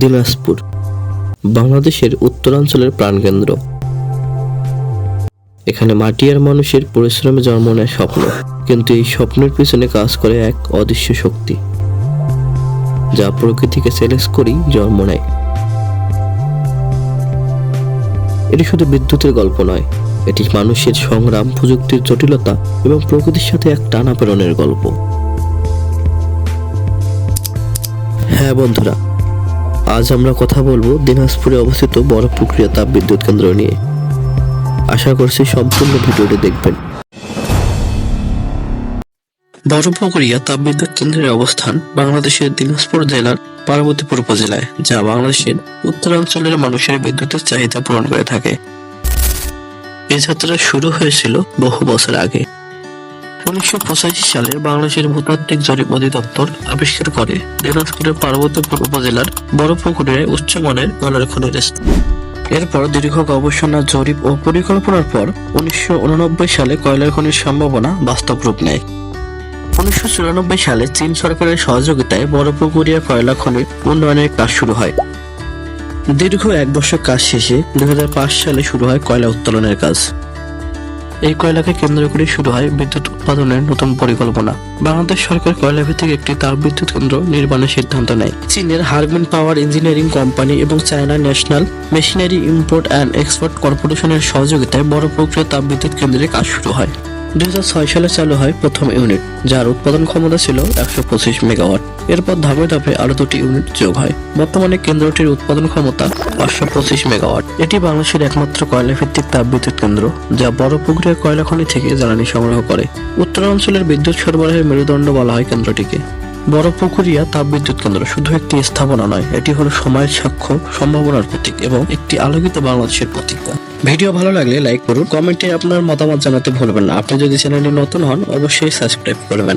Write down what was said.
দিনাজপুর, বাংলাদেশের উত্তরাঞ্চলের প্রাণকেন্দ্র। এখানে মাটি আর মানুষের পরিশ্রমে জন্ম নেয় স্বপ্ন, কিন্তু এই স্বপ্নের পিছনে কাজ করে এক অদৃশ্য শক্তি, যা প্রকৃতিকে চ্যালেঞ্জ করেই জন্ম নেয় এটি শুধু বিদ্যুতের গল্প নয়, এটি মানুষের সংগ্রাম, প্রযুক্তির জটিলতা এবং প্রকৃতির সাথে এক টানাপেরণের গল্প। হ্যাঁ বন্ধুরা আজ আমরা কথা বলব দিনাজপুরে অবস্থিত বড় প্রক্রিয়া তাপ বিদ্যুৎ কেন্দ্র নিয়ে। আশা করছি সম্পূর্ণ ভিডিওটি দেখবেন। বড়পুকুরিয়া তাপবিদ্যুৎ কেন্দ্রের অবস্থান বাংলাদেশের দিনাজপুর জেলার পার্বতীপুর উপজেলায়, যা বাংলাদেশের উত্তরাঞ্চলের মানুষের বিদ্যুতের চাহিদা পূরণ করে থাকে। এই যাত্রা শুরু হয়েছিল বহু বছর আগে। উনিশশো পঁচাশি সালে বাংলাদেশের ভূতাত্ত্বিক জরিপ অধিদপ্তর আবিষ্কার করে দিনাজপুরের পার্বতীপুর উপজেলার বড় পুকুরে উচ্চমানের কয়লার খনির স্থান। এরপর দীর্ঘ গবেষণা, জরিপ ও পরিকল্পনার পর উনিশশো উননব্বই সালে কয়লার খনির সম্ভাবনা বাস্তব রূপ নেয়। উনিশশো চুরানব্বই সালে চীন সরকারের সহযোগিতায় বড়পুকুরিয়া কয়লা খনির উন্নয়নের কাজ শুরু হয়। দীর্ঘ এক বছর কাজ শেষে দুই হাজার পাঁচ সালে শুরু হয় কয়লা উত্তোলনের কাজ। এই কয়লাকে কেন্দ্র করে শুরু হয় বিদ্যুৎ উৎপাদনের নতুন পরিকল্পনা। বাংলাদেশ সরকার কয়লা ভিত্তিক একটি তাপ বিদ্যুৎ কেন্দ্র নির্মাণের সিদ্ধান্ত নেয়। চীনের হারবিন পাওয়ার ইঞ্জিনিয়ারিং কোম্পানি এবং China national machinery import and export কর্পোরেশনের সহযোগিতায় বড় প্রক্রিয়া তাপবিদ্যুৎ কেন্দ্রে কাজ শুরু হয়। দুই হাজার ছয় সালে চালু হয় প্রথম ইউনিট, যার উৎপাদন ক্ষমতা ছিল একশো পঁচিশ মেগাওয়াট। এরপর ধাপে ধাপে আরও দুটি ইউনিট যোগ হয়। বর্তমানে কেন্দ্রটির উৎপাদন ক্ষমতা পাঁচশো পঁচিশ মেগাওয়াট। এটি বাংলাদেশের একমাত্র কয়লা ভিত্তিক তাপবিদ্যুৎ কেন্দ্র, যা বড় পুকুরের কয়লা খনি থেকে জ্বালানি সংগ্রহ করে। উত্তরাঞ্চলের বিদ্যুৎ সরবরাহের মেরুদণ্ড বলা হয় কেন্দ্রটিকে। বড় পুকুরিয়া তাপ বিদ্যুৎ কেন্দ্র, শুধু একটি স্থাপনা নয়, এটি হলো সময়ের সাক্ষ্য, সম্ভাবনার প্রতীক এবং একটি আলোকিত বাংলাদেশের প্রতীক্ষা ভিডিও ভালো লাগলে লাইক করুন, কমেন্টে আপনার মতামত জানাতে ভুলবেন না। আপনি যদি চ্যানেলে নতুন হন, অবশ্যই সাবস্ক্রাইব করবেন।